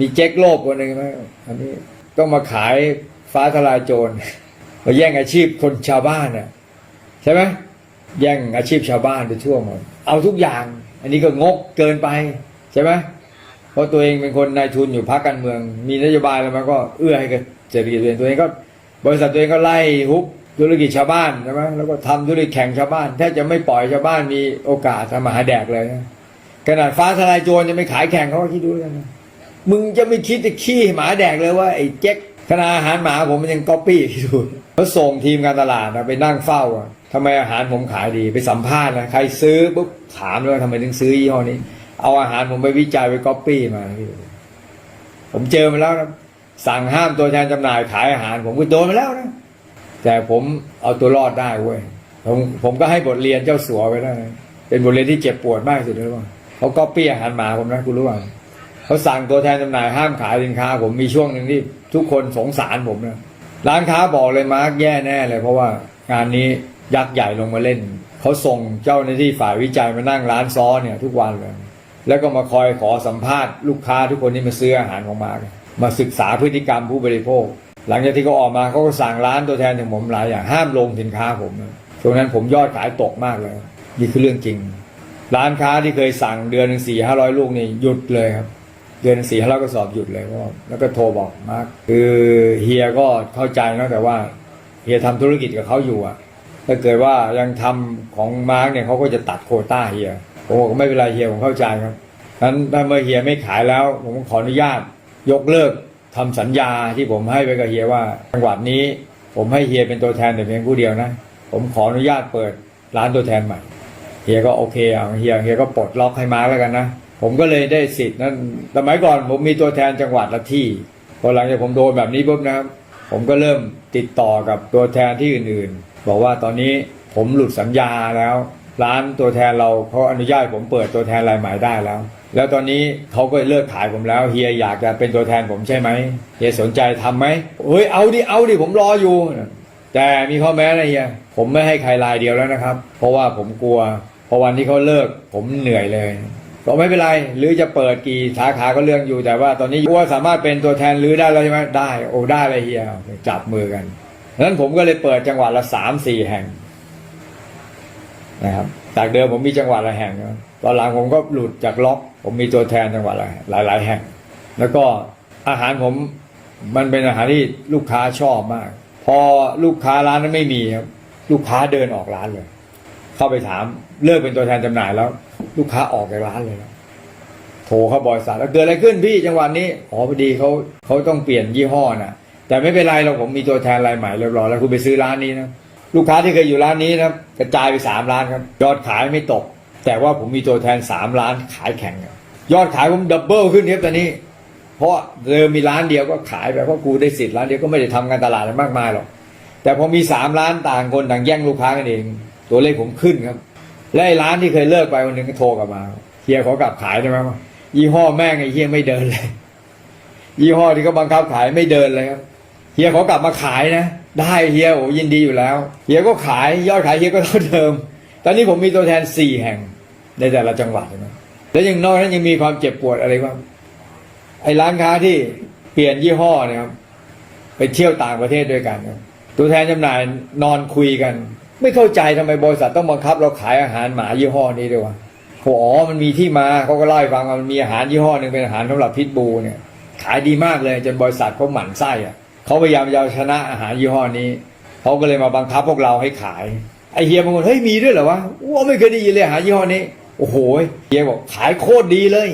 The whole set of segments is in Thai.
มีเจ๊กโลกคนหนึ่งไหมอันนี้ต้องมาขายฟ้าทลายโจรมาแย่งอาชีพคนชาวบ้านน่ะใช่ไหมแย่งอาชีพชาวบ้านไปทั่วหมดเอาทุกอย่าง อันนี้ก็งกเกินไปใช่ไหมเพราะตัวเองเป็นคนนายทุนอยู่พรรคการเมือง มีนโยบายแล้วมันก็เอื้อให้กับเศรษฐกิจตัวเองตัวเองก็ บริษัทตัวเองก็ไล่ฮุบธุรกิจชาวบ้านใช่ไหมแล้วก็ทำธุรกิจแข่งชาวบ้านแทบจะไม่ปล่อยชาวบ้านมีโอกาสทำมาหาแดกเลยนะขนาดฟ้าทลายโจรจะไม่ขายแข่งเขาก็คิดดูแล้วกันนะ มึงจะไม่คิดจะขี้หมาแดกเลยว่าไอ้เจ๊กขนาอาหารหมาผมมันยังก๊อปปี้คิดดูเขาส่งทีมการตลาดนะไปนั่งเฝ้าอะทำไมอาหารผมขายดีไปสัมภาษณ์นะใครซื้อปุ๊บถามเลยว่าทำไมถึงซื้อยี่ห้อนี้ เอาอาหารผมไปวิจัยไปก๊อปปี้มาผมเจอมาแล้วนะสั่งห้ามตัวแทนจำหน่ายขายอาหาร ผมก็โดนมาแล้วนะแต่ผมเอาตัวรอดได้เว้ยผมผมก็ให้บทเรียนเจ้าสัวไปแล้วนะเป็นบทเรียนที่เจ็บปวดมากที่สุดเลยว่าเขาก็ปี้อาหารหมาผมนะคุณรู้ว่า เขาสั่งตัวแทนจำหน่ายห้ามขายสินค้า ผมมีช่วงหนึ่งที่ทุกคนสงสารผมนะร้านค้าบอกเลยมาร์กแย่แน่เลย เพราะว่างานนี้ยักษ์ใหญ่ลงมาเล่นเขาส่งเจ้าหน้าที่ฝ่ายวิจัยมานั่งร้านซ้อเนี่ยทุกวันเลย แล้วก็มาคอยขอสัมภาษณ์ลูกค้าทุกคนที่มาซื้ออาหารของมาร์กมาศึกษาพฤติกรรมผู้บริโภค หลังจากที่เขาออกมาเขาก็สั่งร้านตัวแทนของผมหลายอย่างห้ามลงสินค้าผมนะช่วงนั้นผมยอดขายตกมากเลยนี่คือเรื่องจริง ร้านค้าที่เคยสั่งเดือนหนึ่งสี่ห้าร้อยลูกนี่หยุดเลยครับ เดือนสี่ห้ากระสอบหยุดเลยก็แล้วก็โทรบอกมาร์คคือเฮียก็เข้าใจนะแต่ว่าเฮียทำธุรกิจกับเขาอยู่อะถ้าเกิดว่ายังทำของมาร์คเนี่ยเขาก็จะตัดโคต้าเฮียผมบอกไม่เป็นไรเฮียผมเข้าใจครับนั้นถ้าเมื่อเฮียไม่ขายแล้ว ผมขออนุญาตยกเลิกทำสัญญาที่ผมให้ไปกับเฮียว่าจังหวัดนี้ ผมให้เฮียเป็นตัวแทนแต่เพียงผู้เดียวนะ ผมขออนุญาตเปิดร้านตัวแทนใหม่เฮียก็โอเคอะเฮียเฮียก็ปลดล็อกให้มาร์คแล้วกันนะ ผมก็เลยได้สิทธิ์นั้นสมัยก่อนผมมีตัวแทนจังหวัดละที่พอหลังจากผมโดนแบบนี้ปุ๊บนะครับ ผมก็เริ่มติดต่อกับตัวแทนที่อื่นๆ บอกว่าตอนนี้ผมหลุดสัญญาแล้ว ร้านตัวแทนเราเขาอนุญาตให้ผมเปิดตัวแทนรายใหม่ได้แล้ว แล้วตอนนี้เขาก็เลิกขายผมแล้วเฮียอยากจะเป็นตัวแทนผมใช่ไหมเฮียสนใจทำไหมเฮ้ยเอาดิเอาดิผมรออยู่ แต่มีข้อแม้นะเฮียผมไม่ให้ใครรายเดียวแล้วนะครับ เพราะว่าผมกลัวพอวันที่เขาเลิกผมเหนื่อยเลย ก็ไม่เป็นไรหรือจะเปิดกี่สาขาก็เรื่องอยู่แต่ว่า ตอนนี้กลัวสามารถเป็นตัวแทนหรือได้แล้วใช่ไหมได้โอ้ได้เลยเฮียจับมือกันนั้นผมก็เลยเปิดจังหวัดละสามสี่แห่งนะครับจากเดิมผมมีจังหวัดละแห่งตอนหลังผมก็หลุดจากล็อก ผมมีตัวแทนจังหวัดละหลายๆแห่ง แล้วก็อาหารผมมันเป็นอาหารที่ลูกค้าชอบมาก พอลูกค้าร้านนั้นไม่มีครับลูกค้าเดินออกร้านเลย เข้าไปถามเลิกเป็นตัวแทนจำหน่ายแล้ว ลูกค้าออกจากร้านเลยโทรเข้าบริษัทแล้วเกิดอะไรขึ้นพี่จังหวัดนี้อ๋อพอดีเขาเขาต้องเปลี่ยนยี่ห้อนะแต่ไม่เป็นไรเราผมมีตัวแทนรายใหม่เรียบร้อยแล้วคุณไปซื้อร้านนี้นะลูกค้าที่เคยอยู่ร้านนี้นะกระจายไปสามร้านครับยอดขายไม่ตก แต่ว่าผมมีตัวแทนสามร้านขายแข่งยอดขายผมดับเบิลขึ้นครับตอนนี้ เพราะเดิมมีร้านเดียวก็ขายไปเพราะกูได้สิทธิ์ร้านเดียวก็ไม่ได้ทำการตลาดอะไรมากมายหรอกแต่พอมีสามร้านต่างคนต่างแย่งลูกค้ากันเอง ตัวเลขผมขึ้นครับ และไอ้ร้านที่เคยเลิกไปวันหนึ่งก็โทรกลับมาเฮียขอกลับขายได้ไหมยี่ห้อแม่งไอ้เฮียไม่เดินเลย ยี่ห้อที่เขาบังคับขายไม่เดินเลยครับเฮียขอกลับมาขายนะได้เฮียโอ้ยินดีอยู่แล้วเฮียก็ขายยอดขายเฮียก็เท่าเดิม ตอนนี้ผมมีตัวแทนสี่แห่งในแต่ละจังหวัดนะแล้วยังนอกนั้นยังมีความเจ็บปวดอะไรบ้างไอ้ร้านค้าที่เปลี่ยนยี่ห้อเนะครับไปเที่ยวต่างประเทศด้วยกัน ตัวแทนจำหน่ายนอนคุยกัน ไม่เข้าใจทำไมบริษัทต้องบังคับ เราขายอาหารหมายี่ห้อนี้ด้วยวะเขาบอกอ๋อมันมีที่มาเขาก็เล่าให้ฟังว่ามันมีอาหารยี่ห้อหนึ่งเป็นอาหารสำหรับพิษบูเนี่ย ขายดีมากเลยจนบริษัทเขาหมั่นไส้อะเขาพยายามจะเอาชนะอาหารยี่ห้อนี้เขาก็เลยมาบังคับพวกเราให้ขายไอเฮียบางคนเฮ้ยมีด้วยเหรอวะว้าไม่เคยได้ยินเลยอาหารยี่ห้อนี้ โอ้โหเฮียบอกขายโคตรดีเลย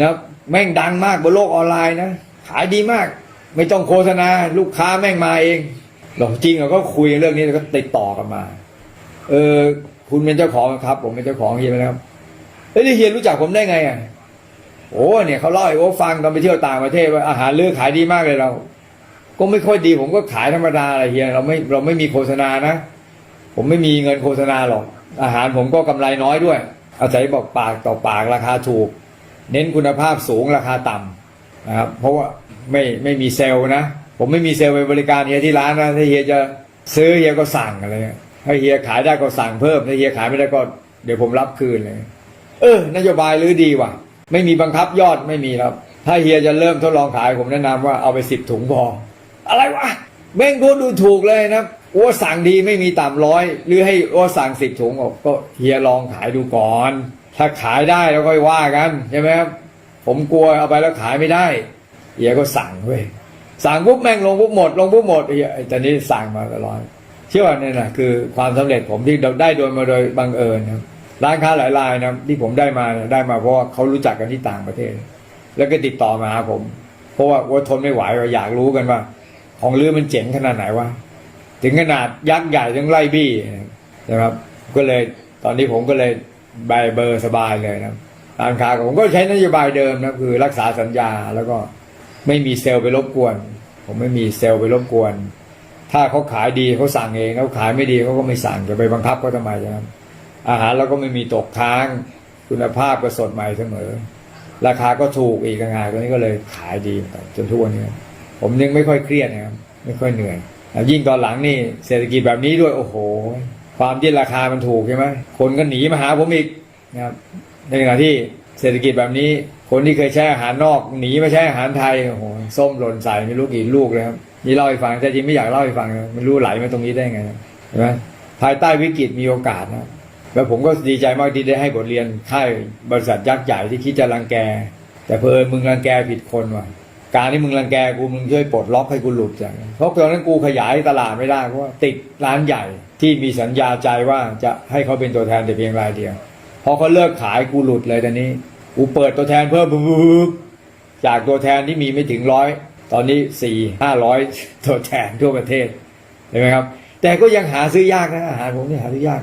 นะแม่งดังมากบนโลกออนไลน์นะขายดีมาก ไม่ต้องโฆษณาลูกค้าแม่งมาเอง หรอกจริงเราก็คุยเรื่องนี้แล้วก็ติดต่อกันมา เออ คุณเป็นเจ้าของครับ ผมเป็นเจ้าของเฮียไปแล้วเฮ้ยเฮียรู้จักผมได้ไงอะโอ้เนี่ยเขาเล่าให้โอ้ฟังตอนไปเที่ยวต่างประเทศว่าอาหารเลือกขายดีมากเลยเรา ก็ไม่ค่อยดี ผมก็ขายธรรมดาอะไรเฮียเราไม่เราไม่มีโฆษณานะผมไม่มีเงินโฆษณาหรอก อาหารผมก็กำไรน้อยด้วยอาศัยบอกปากต่อปากราคาถูก เน้นคุณภาพสูงราคาต่ำนะครับ เพราะว่าไม่ไม่มีเซลล์นะ ผมไม่มีเซลล์ไปบริการเฮียที่ร้านนะถ้าเฮียจะซื้อเฮียก็สั่งอะไรเงี้ยถ้าเฮียขายได้ก็สั่งเพิ่มถ้าเฮียขายไม่ได้ก็เดี๋ยวผมรับคืนเลย เออนโยบายหรือดีว่ะ ไม่มีบังคับยอดไม่มีแล้วถ้าเฮียจะเริ่มทดลองขายผมแนะนำว่าเอาไปสิบถุงพอ อะไรวะแม่งพูดดูถูกเลยนะโอ้สั่งดีไม่มีต่ำร้อยหรือให้โอ้สั่งสิบถุงบอกก็เฮียลองขายดูก่อน ถ้าขายได้แล้วค่อยว่ากันใช่ไหมครับผมกลัวเอาไปแล้วขายไม่ได้เฮียก็สั่งเว้ย สั่งปุ๊บแม่งลงปุ๊บหมด ลงปุ๊บหมดไอ้ตอนนี้สั่งมาตลอดเชื่อว่านี่นะคือความสำเร็จผมที่ได้โดยมาโดยบังเอิญนะครับร้านค้าหลายรายนะที่ผมได้มาเนี่ยได้มาเพราะว่าเขารู้จักกันที่ต่างประเทศ แล้วก็ติดต่อมาหาผม เพราะว่าว่าทนไม่ไหวว่าอยากรู้กันว่า ของลือมันเจ๋งขนาดไหนวะถึงขนาดยักษ์ใหญ่ทั้งไล่บี้นะครับ ก็เลยตอนนี้ผมก็เลยใบเบอร์สบายเลยนะร้านค้าผมก็ใช้นโยบายเดิมนะคือรักษาสัญญาแล้วก็ ไม่มีเซลล์ไปรบกวน ผมไม่มีเซลล์ไปรบกวน ถ้าเขาขายดีเขาสั่งเองเขาขายไม่ดีเขาก็ไม่สั่งจะไปบังคับเขาทำไมนะครับอาหารเราก็ไม่มีตกค้าง คุณภาพก็สดใหม่เสมอ ราคาก็ถูกอีกงานตัวนี้ก็เลยขายดีจนทุกวันนี้ผมยังไม่ค่อยเครียดนะครับไม่ค่อยเหนื่อยยิ่งตอนหลังนี่เศรษฐกิจแบบนี้ด้วยโอ้โห ความที่ราคามันถูกใช่ไหมคนก็หนีมาหาผมอีกนะครับในขณะที่ เศรษฐกิจแบบนี้ คนที่เคยใช้อาหารนอกหนีมาใช้อาหารไทยโอ้โหส้มหล่นใส่ไม่รู้กี่ลูกเลยครับนี่เล่าให้ฟังแต่จริงไม่อยากเล่าให้ฟังนะไม่รู้ไหลมาตรงนี้ได้ไงเห็นไหมภายใต้วิกฤตมีโอกาสนะแล้วผมก็ดีใจมากที่ได้ให้บทเรียนค่ายบริษัทยักษ์ใหญ่ที่คิดจะรังแก แต่เพอมึงรังแกผิดคนว่ะการที่มึงรังแกกูมึงช่วยปลดล็อกให้กูหลุดจากเพราะตอนนั้นกูขยายตลาดไม่ได้เพราะว่าติดร้านใหญ่ที่มีสัญญาใจว่าจะให้เขาเป็นตัวแทนแต่เพียงรายเดียว พอเขาเลิกขายกูหลุดเลยตอนนี้ กูเปิดตัวแทนเพิ่มปุ๊บจากตัวแทนที่มีไม่ถึงร้อยตอนนี้สี่ห้าร้อยตัวแทนทั่วประเทศเห็นไหมครับ แต่ก็ยังหาซื้อยากนะอาหารผมนี่หาซื้อยาก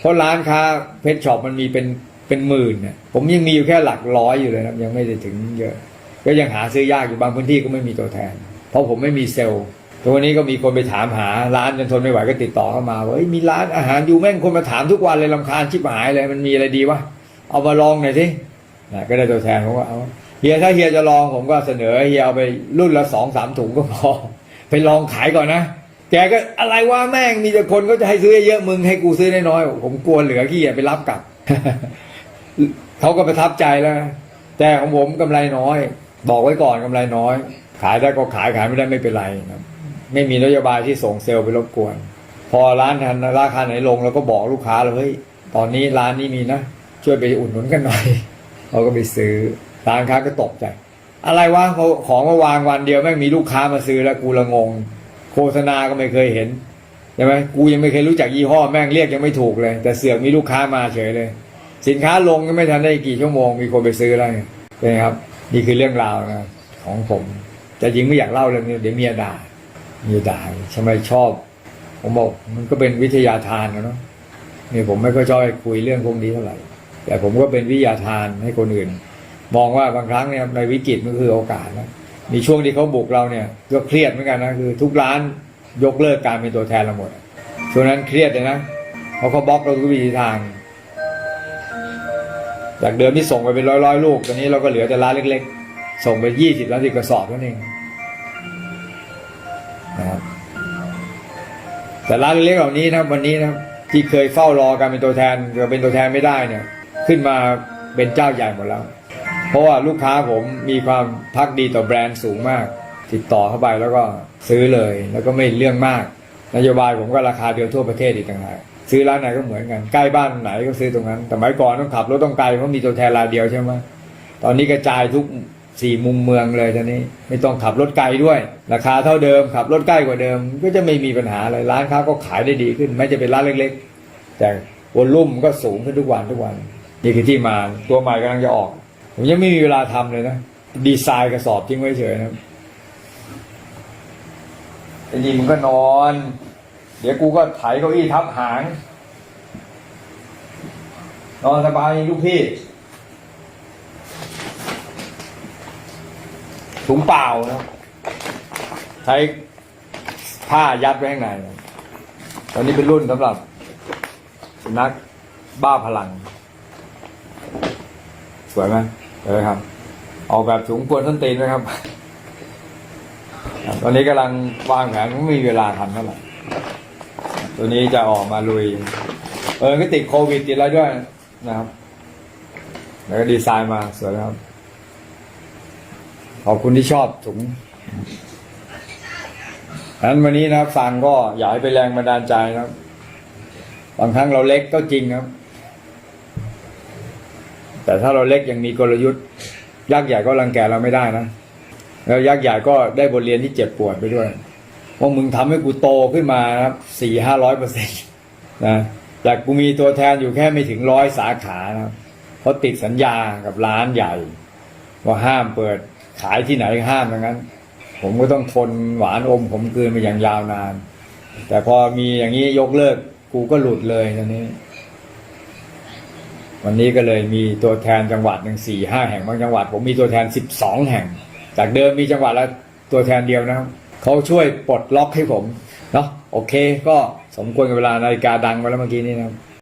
เพราะร้านค้าเพชรช็อปมันมีเป็นเป็นหมื่นเนี่ยผมยังมีอยู่แค่หลักร้อยอยู่เลยนะยังไม่ได้ถึงเยอะ ก็ยังหาซื้อยากอยู่บางพื้นที่ก็ไม่มีตัวแทน เพราะผมไม่มีเซลล์ ตัวนนี้ก็มีคนไปถามหาร้านจนทนไม่ไหวก็ติดต่อเข้ามาว่ามีร้านอาหารอยู่แม่งคนมาถามทุกวันเลยลำคาญชิบหายเลยมันมีอะไรดีวะเอามาลองหน่อยสินะก็ได้ตัวแทนผมก็เอาเฮียถ้าเฮียจะลองผมก็เสนอเฮียเอาไปรุ่นละสองสามถุงก็พอไปลองขายก่อนนะแกก็อะไรว่าแม่งมีแต่คนก็จะให้ซื้อเยอะมึงให้กูซื้อน้อยผมกลัวเหลือขี้ไปรับกลับเขาก็ประทับใจแล้ว แต่ของผมกำไรน้อย บอกไว้ก่อนกำไรน้อย ขายได้ก็ขายขายไม่ได้ไม่เป็นไรครับ ไม่มีนโยบายที่ส่งเซลล์ไปรบกวน พอร้านทันราคาไหนลงเราก็บอกลูกค้าเลยเฮ้ยตอนนี้ร้านนี้มีนะ ช่วยไปอุดหนุนกันหน่อยเขาก็ไปซื้อร้านค้าก็ตกใจ อะไรวะเขาของมาวางวันเดียวแม่งมีลูกค้ามาซื้อแล้วกูละงง โฆษณาก็ไม่เคยเห็นใช่ไหมกูยังไม่เคยรู้จักยี่ห้อแม่งเรียกยังไม่ถูกเลย แต่เสือกมีลูกค้ามาเฉยเลย สินค้าลงก็ไม่ทันได้กี่ชั่วโมงมีคนไปซื้อแล้วไงเป็นไงครับ นี่คือเรื่องราวนะของผมแต่จริงไม่อยากเล่าเรื่องนี้เดี๋ยวเมียด่า มีด่าทำไมชอบ ผมบอกมันก็เป็นวิทยาทานนะเนาะนี่ผมไม่ค่อยชอบคุยเรื่องพวกนี้เท่าไหร่ แต่ผมก็เป็นวิทยาทานให้คนอื่น มองว่าบางครั้งเนี่ยในวิกฤตมันคือโอกาสนะมีช่วงที่เขาบุกเราเนี่ยก็เครียดเหมือนกันนะคือ ทุกร้านยกเลิกการเป็นตัวแทนเราหมดช่วงนั้นเครียดเลยนะเพราะเขาบล็อกเราทุกวิธีทางจากเดิมที่ส่งไปเป็นร้อยร้อยๆลูกตอนนี้เราก็เหลือแต่ร้านเล็ก ๆ ส่งไปยี่สิบล้านสิบกระสอบนั่นเอง นะครับแต่ร้านเล็กๆเหล่านี้นะวันนี้นะที่เคยเฝ้ารอการเป็นตัวแทนก็เป็นตัวแทนไม่ได้เนี่ย ขึ้นมาเป็นเจ้าใหญ่หมดแล้ว เพราะว่าลูกค้าผมมีความพักดีต่อแบรนด์สูงมาก ติดต่อเข้าไปแล้วก็ซื้อเลย แล้วก็ไม่เรื่องมาก นโยบายผมก็ราคาเดียวทั่วประเทศอีกต่างหากซื้อร้านไหนก็เหมือนกันใกล้บ้านไหนก็ซื้อตรงนั้น แต่สมัยก่อนต้องขับรถต้องไกลเพราะมีตัวแทนรายเดียวใช่ไหมตอนนี้กระจายทุก สี่มุมเมืองเลยตอนนี้ ไม่ต้องขับรถไกลด้วย ราคาเท่าเดิมขับรถใกล้กว่าเดิม ก็จะไม่มีปัญหาอะไรร้านค้าก็ขายได้ดีขึ้นไม่จะเป็นร้านเล็กๆ แต่วอลลุ่มก็สูงขึ้นทุกวันทุกวันนี่คือที่มาตัวใหม่กำลังจะออก ผมยังไม่มีเวลาทำเลยนะดีไซน์กระสอบทิ้งไว้เฉยนะไอ้นี่มึงก็นอน เดี๋ยวกูก็ไถเก้าอี้ทับหาง นอนสบายลูกพี่ ถุงเปล่านะใช้ผ้ายัดไว้ข้างในตอนนี้เป็นรุ่นสำหรับสุนัขบ้าพลัง สวยไหมสวยครับ ออกแบบสูงกวนส้นตีนนะครับครับ ตอนนี้กำลังวางแผนไม่มีเวลาทำเท่าไหร่ตัวนี้จะออกมาลุย เออก็ติดโควิดติดแล้วด้วยนะครับ แล้วก็ดีไซน์มาสวยครับ ขอบคุณที่ชอบถุงนั้นวันนี้นะฟังก็อยากให้เป็นแรงบันดาลใจนะครับ บางครั้งเราเล็กก็จริงครับ แต่ถ้าเราเล็กยังมีกลยุทธ์ยักษ์ใหญ่ก็รังแกเราไม่ได้นะแล้วยักษ์ใหญ่ก็ได้บทเรียนที่เจ็บปวดไปด้วยว่ามึงทำให้กูโตขึ้นมานะครับสี่ห้าร้อยเปอร์เซ็นต์นะจากกูมีตัวแทนอยู่แค่ไม่ถึงร้อยสาขานะครับเพราะติดสัญญากับร้านใหญ่ ว่าห้ามเปิด ขายที่ไหนห้ามดังนั้น ผมก็ต้องทนหวานอมผมกลืนมาอย่างยาวนาน แต่พอมีอย่างนี้ยกเลิก กูก็หลุดเลยตอนนี้ วันนี้ก็เลยมีตัวแทนจังหวัดหนึ่งสี่ห้าแห่งบางจังหวัด ผมมีตัวแทนสิบสองแห่ง จากเดิมมีจังหวัดละตัวแทนเดียวนะเขาช่วยปลดล็อกให้ผมเนาะโอเค ก็สมควรกับเวลานาฬิกาดังไปแล้วเมื่อกี้นี้นะครับ